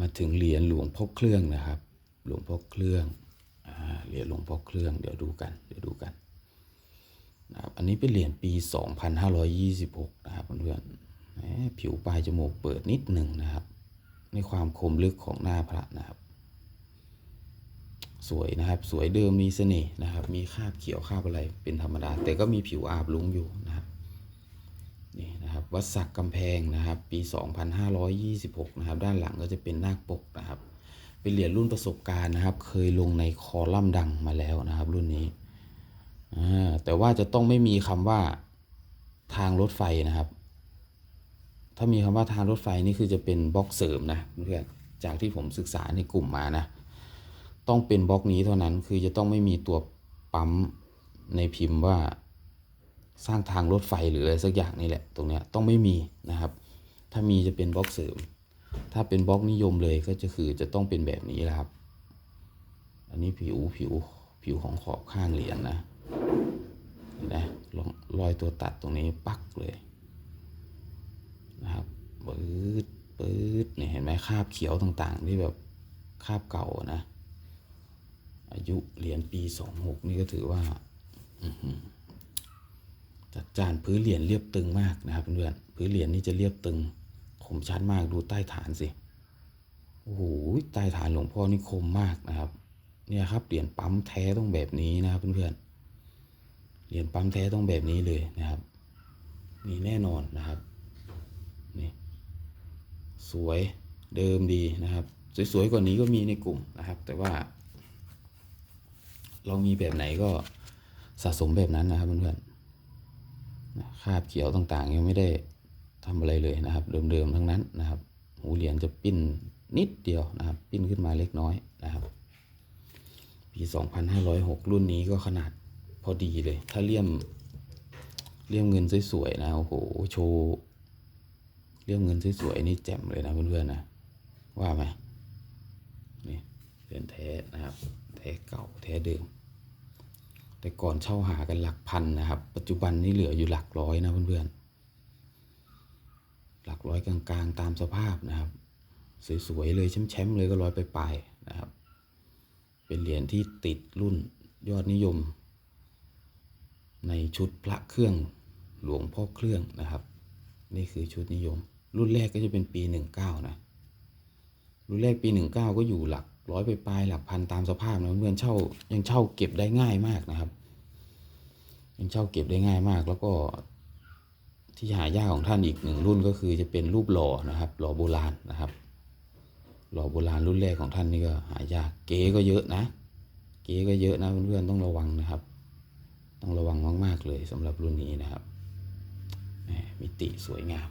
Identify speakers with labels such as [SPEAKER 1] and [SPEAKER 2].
[SPEAKER 1] มาถึงเหรียญหลวงพ่อเครื่องนะครับ หลวงพ่อเครื่องเหรียญหลวงพ่อเครื่องเดี๋ยวดูกันเดี๋ยวดูกันนะครับอันนี้เป็นเหรียญปี 2526 นะครับเพื่อนๆผิวปลายจมูกเปิดนิดหนึ่งนะครับ ในความคมลึกของหน้าพระนะครับ สวยนะครับสวยเดิมมีเสน่ห์นะครับ มีคาบเขียวคาบอะไรเป็นธรรมดา แต่ก็มีผิวอาบลุ้งอยู่ นะครับนี่นะครับวัดสักกำแพงนะครับปี 2526นะครับด้านหลังก็จะเป็นนาคปกนะครับเป็นเหรียญรุ่นประสบการณ์นะครับ เคยลงในคอลัมน์ดังมาแล้วนะครับ รุ่นนี้แต่ว่าจะต้องไม่มีคำว่าทางรถไฟนะครับ ถ้ามีคำว่าทางรถไฟนี่คือจะเป็นบล็อกเสริมนะเพื่อนจากที่ผมศึกษาในกลุ่มมานะต้องเป็นบล็อกนี้เท่านั้นคือจะต้องไม่มีตัวปั๊มในพิมพ์ว่า สร้างทางรถไฟหรืออะไรสักอย่างนี่แหละ ตรงนี้ต้องไม่มีนะครับ ถ้ามีจะเป็นบล็อกเสริม ถ้าเป็นบล็อกนิยมเลยก็จะคือจะต้องเป็นแบบนี้แหละครับ อันนี้ผิวผิวผิวของขอบข้างเหรียญนะเห็นไหมลองรอยตัวตัดตรงนี้ปักเลยนะครับปื๊ดปื๊ดเนี่ยเห็นไหมคราบเขียวต่างๆ ที่แบบคราบเก่านะ อายุเหรียญปีสองหกนี่ก็ถือว่า จัดจานพื้นเหรียญเรียบตึงมากนะครับเพื่อนๆพื้นเหรียญนี่จะเรียบตึงคมชัดมากดูใต้ฐานสิโอ้โหใต้ฐานหลวงพ่อนี่คมมากนะครับเนี่ยครับเหรียญปั๊มแท้ต้องแบบนี้นะครับเพื่อนๆเหรียญปั๊มแท้ต้องแบบนี้เลยนะครับนี่แน่นอนนะครับนี่สวยเดิมดีนะครับ สวยๆกว่านี้ก็มีในกลุ่มนะครับ แต่ว่า เรามีแบบไหนก็สะสมแบบนั้นนะครับเพื่อนๆ คาบเขียวต่างๆ ยังไม่ได้ทำอะไรเลยนะครับ เดิมๆทั้งนั้นนะครับ หูเหรียญจะปิ้นนิดเดียวนะครับ ปิ้นขึ้นมาเล็กน้อยนะครับ ปี 2506 รุ่นนี้ก็ขนาดพอดีเลย ถ้าเลี่ยมเลี่ยมเงินสวยๆนะโอ้โหโชว์เลี่ยมเงินสวยๆนี่แจ่มเลยนะเพื่อนๆนะว่าไหมนี่เหรียญแท้นะครับแท้เก่าแท้เดิม แต่ก่อนเช่าหากันหลักพันนะครับ ปัจจุบันนี้เหลืออยู่หลักร้อยนะเพื่อนๆ หลักร้อยกลางๆ ตามสภาพนะครับ สวยๆเลยแชมป์ๆเลยก็ร้อยไปลายๆนะครับ เป็นเหรียญที่ติดรุ่นยอดนิยม ในชุดพระเครื่องหลวงพ่อเครื่องนะครับ นี่คือชุดนิยม รุ่นแรกก็จะเป็นปีหนึ่งเก้านะ รุ่นแรกปีหนึ่งเก้าก็อยู่หลัก ร้อยไปปลายหลักพันตามสภาพนะเพื่อนเช่ายังเช่าเก็บได้ง่ายมากนะครับ ยังเช่าเก็บได้ง่ายมาก แล้วก็ที่หายากของท่านอีกหนึ่งรุ่นก็คือจะเป็นรูปหล่อนะครับ หล่อโบราณนะครับ หล่อโบราณรุ่นแรกของท่านนี่ก็หายากเก๋ก็เยอะนะ เก๋ก็เยอะนะเพื่อนๆต้องระวังนะครับ ต้องระวังมากๆเลยสำหรับรุ่นนี้นะครับมิติสวยงาม